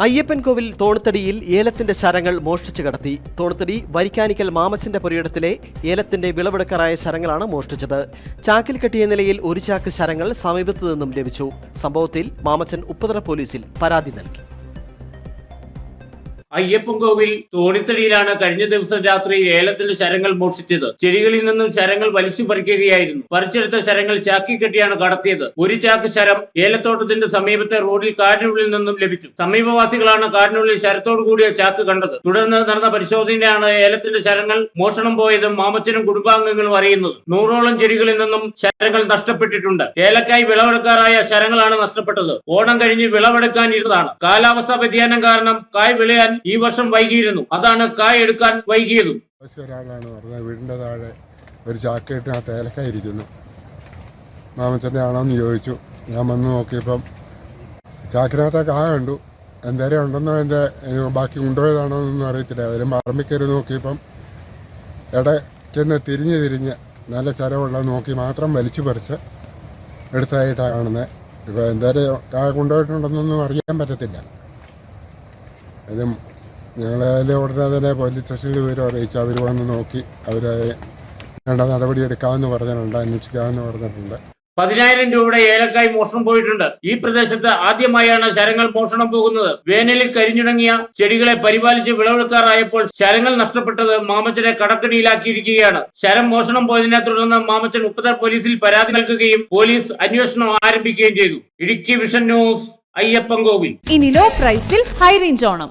അയ്യപ്പൻകോവിൽ തോണത്തടിയിൽ ഏലത്തിന്റെ ശരങ്ങൾ മോഷ്ടിച്ചു കടത്തി. തോണത്തടി വരിക്കാനിക്കൽ മാമച്ചന്റെ പുരയിടത്തിലെ ഏലത്തിന്റെ വിളവെടുക്കാറായ ശരങ്ങളാണ് മോഷ്ടിച്ചത്. ചാക്കിൽ കെട്ടിയ നിലയിൽ ഒരു ചാക്ക് ശരങ്ങൾ സമീപത്തു നിന്നും ലഭിച്ചു. സംഭവത്തിൽ മാമച്ചൻ ഉപ്പതറ പോലീസിൽ പരാതി നൽകി. അയ്യപ്പൻകോവിൽ തോണിത്തടിയിലാണ് കഴിഞ്ഞ ദിവസം രാത്രി ഏലത്തിന്റെ ശരങ്ങൾ മോഷ്ടിച്ചത്. ചെടികളിൽ നിന്നും ശരങ്ങൾ വലിച്ചു പറിക്കുകയായിരുന്നു. പറിച്ചെടുത്ത ശരങ്ങൾ ചാക്കി കെട്ടിയാണ് കടത്തിയത്. ഒരു ചാക്ക് ശരം ഏലത്തോട്ടത്തിന്റെ സമീപത്തെ റോഡിൽ കാടിനുള്ളിൽ നിന്നും ലഭിച്ചു. സമീപവാസികളാണ് കാടിനുള്ളിൽ ശരത്തോടു കൂടിയ ചാക്ക് കണ്ടത്. തുടർന്ന് നടന്ന പരിശോധനയിലാണ് ഏലത്തിന്റെ ശരങ്ങൾ മോഷണം പോയതും മാമച്ചനും കുടുംബാംഗങ്ങളും അറിയുന്നത്. നൂറോളം ചെടികളിൽ നിന്നും ശരങ്ങൾ നഷ്ടപ്പെട്ടിട്ടുണ്ട്. ഏലക്കായി വിളവെടുക്കാറായ ശരങ്ങളാണ് നഷ്ടപ്പെട്ടത്. ഓണം കഴിഞ്ഞ് വിളവെടുക്കാൻ ഇരുന്നതാണ് കാലാവസ്ഥാ വ്യതിയാനം കാരണം കായ് വിളയാൻ ഈ വർഷം വൈകിയിരുന്നു. അതാണ് കായ് എടുക്കാൻ വൈകിയതും. വീടിന്റെ താഴെ ഒരു ചാക്കയിട്ടിനകത്ത് ആ ഇരിക്കുന്നു. മാമച്ചന്റെ ആണോന്ന് ചോദിച്ചു. ഞാൻ വന്ന് നോക്കിയപ്പം ചാക്കിനകത്ത് കായ കണ്ടു. എന്തേരം ഉണ്ടെന്നോ എന്റെ ബാക്കി കൊണ്ടുപോയതാണോ എന്നൊന്നും അറിയത്തില്ല. അതിലും പറമ്പിക്കരു നോക്കിയപ്പം ഇടയ്ക്കെന്ന് തിരിഞ്ഞ് തിരിഞ്ഞ് നല്ല ചരവുള്ള നോക്കി മാത്രം വലിച്ചു പറിച്ച് എടുത്തായിട്ടാണ് കാണുന്നത് ഇപ്പോൾ എന്തേരം കായ കൊണ്ടുപോയിട്ടുണ്ടെന്നൊന്നും അറിയാൻ പറ്റത്തില്ല. അതും ഞങ്ങൾ ഉടനെ തന്നെ പോലീസ് സ്റ്റേഷനിൽ വിവരം അറിയിച്ചു അവർ വന്ന് നോക്കി അവരെ വേണ്ട നടപടി എടുക്കാമെന്ന് പറഞ്ഞിട്ടുണ്ട് അന്വേഷിക്കാമെന്ന് പറഞ്ഞിട്ടുണ്ട്. പതിനായിരം രൂപയുടെ ഏലക്കായ് മോഷണം പോയിട്ടുണ്ട്. ഈ പ്രദേശത്ത് ആദ്യമായാണ് ശരങ്ങൾ മോഷണം പോകുന്നത്. വേനലിൽ കരിഞ്ഞുണങ്ങിയ ചെടികളെ പരിപാലിച്ച് വിളവെടുക്കാറായപ്പോൾ ശരങ്ങൾ നഷ്ടപ്പെട്ടത് മാമച്ചനെ കടക്കണിയിലാക്കിയിരിക്കുകയാണ്. ശരം മോഷണം പോയതിനെ തുടർന്ന് മാമച്ചൻ ഉപ്പതർ പോലീസിൽ പരാതി നൽകുകയും പോലീസ് അന്വേഷണം ആരംഭിക്കുകയും ചെയ്തു. Idukki vision news Ayyappan Kovil. ഇനി ലോ പ്രൈസിൽ ഹൈ റേഞ്ച് ഓണം.